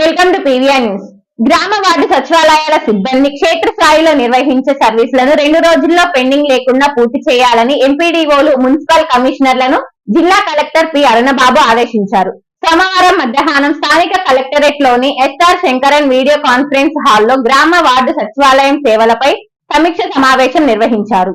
Welcome to PVR news. గ్రామ ward సచివాలయాల సిబ్బంది క్షేత్ర స్థాయిలో నిర్వహించే సర్వీసులను రెండు రోజుల్లో పెండింగ్ లేకుండా పూర్తి చేయాలని ఎంపీడీఓలు మున్సిపల్ కమిషనర్లను జిల్లా కలెక్టర్ పి. అరుణబాబు ఆదేశించారు. సోమవారం మధ్యాహ్నం స్థానిక కలెక్టరేట్లోని ఎస్ఆర్ శంకరన్ వీడియో కాన్ఫరెన్స్ హాల్లో గ్రామ వార్డు సచివాలయం సేవలపై సమీక్ష సమావేశం నిర్వహించారు.